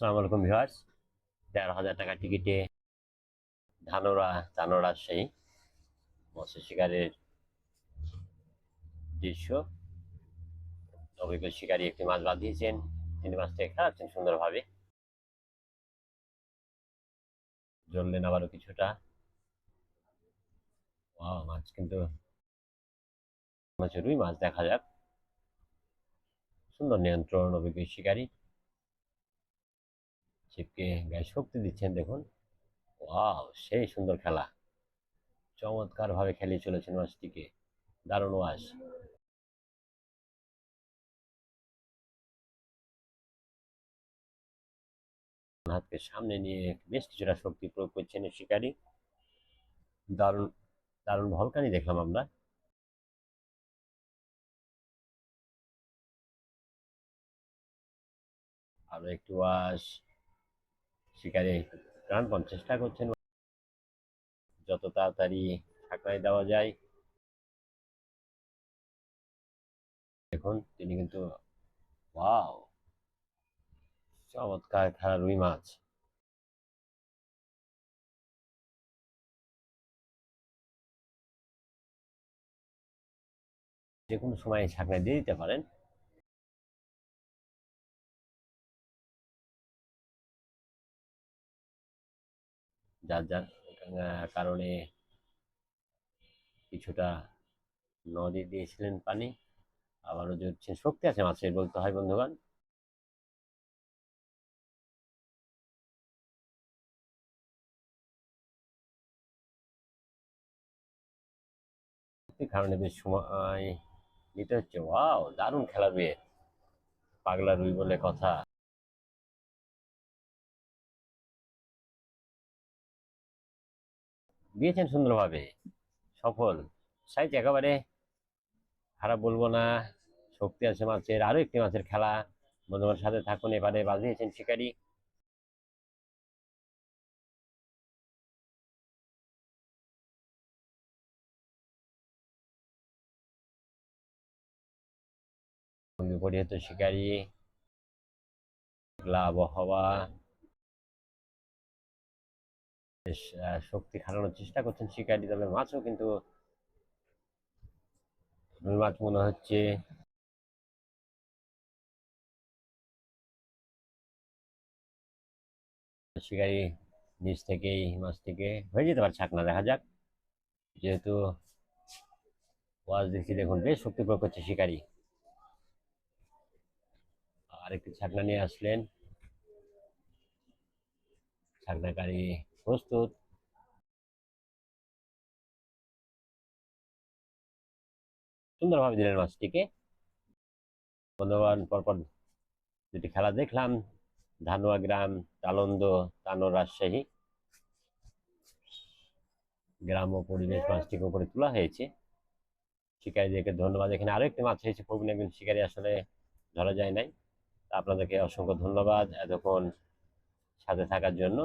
আসসালামু আলাইকুম ভিউয়ার্স। তেরো হাজার টাকা টিকিটে ধানোরা তানোর রাজশাহী মৎস্য শিকারের দৃশ্য। অভিজ্ঞ শিকারী একটি মাছ বাঁধিয়েছেন তিনি মাছটাকে খেলাচ্ছেন সুন্দরভাবে। জ্বললেন আবারও কিছুটা। মাছ কিন্তু মাছ রুই মাছ দেখা যাক। সুন্দর নিয়ন্ত্রণ অভিজ্ঞ শিকারী। ছিপকে গায়ে শক্তি দিচ্ছেন, দেখুন। ওয়াও, সেই সুন্দর খেলা। চমৎকার ভাবে খেলিয়ে চলেছেন মাছটিকে। দারুণ ওয়াশ হাতকে সামনে নিয়ে বেশ কিছুটা শক্তি প্রয়োগ করছেন শিকারী। দারুণ দারুণ ভলকানি দেখলাম আমরা। আরও একটু ওয়াশ শিকারে প্রাণপণ চেষ্টা করছেন। যত তাড়াতাড়ি ঠাকায় দেওয়া যায়। দেখুন, তিনি কিন্তু চমৎকার খেলা রুই মাছ। যে কোনো সময় ছাকনায় দিয়ে দিতে পারেন। যার যার কারণে কিছুটা নদী দিয়েছিলেন পানি। আবারও জুটছেন শক্তি আছে মাছের বলতে হয় বন্ধুগণ। কারণে বেশ সময় নিতে হচ্ছে। ওয়াও, দারুণ খেলা বিয়ে পাগলা রুই বলে কথা। দিয়েছেন সুন্দরভাবে। সফল। সাইজ একেবারে খারাপ বলব না। শক্তি আছে মাছের। আরও একটি মাছের খেলা। বন্ধুদের সাথে থাকুন, এবারে বাজিয়েছেন শিকারী। শিকারী। মেঘলা আবহাওয়া বেশ শক্তি খাটানোর চেষ্টা করছেন শিকারী তবে মাছও কিন্তু মাছ মনে হচ্ছে। শিকারি নিচ থেকেই, মাছ থেকে হয়ে যেতে পারে ছাকনা, দেখা যাক। যেহেতু ওয়াজ দেখছি, দেখুন, বেশ শক্তি প্রয়োগ করছে শিকারি। আরেকটি ছাকনা নিয়ে আসলেন। ছাকনাকারী প্রস্তুত। সুন্দরভাবে দিলেন মাছটিকে। বন্ধুবান পরপর দুটি খেলা দেখলাম। ধানুয়া গ্রাম, তালন্দ, তানোর রাজশাহী। গ্রাম ও পরিবেশ মাছটিকে উপরে তোলা হয়েছে। শিকারীদেরকে ধন্যবাদ। এখানে আরও একটি মাছ হয়েছে প্রবীণ একজন শিকারী, আসলে ধরা যায় নাই। আপনাদেরকে অসংখ্য ধন্যবাদ এতক্ষণ সাথে থাকার জন্য।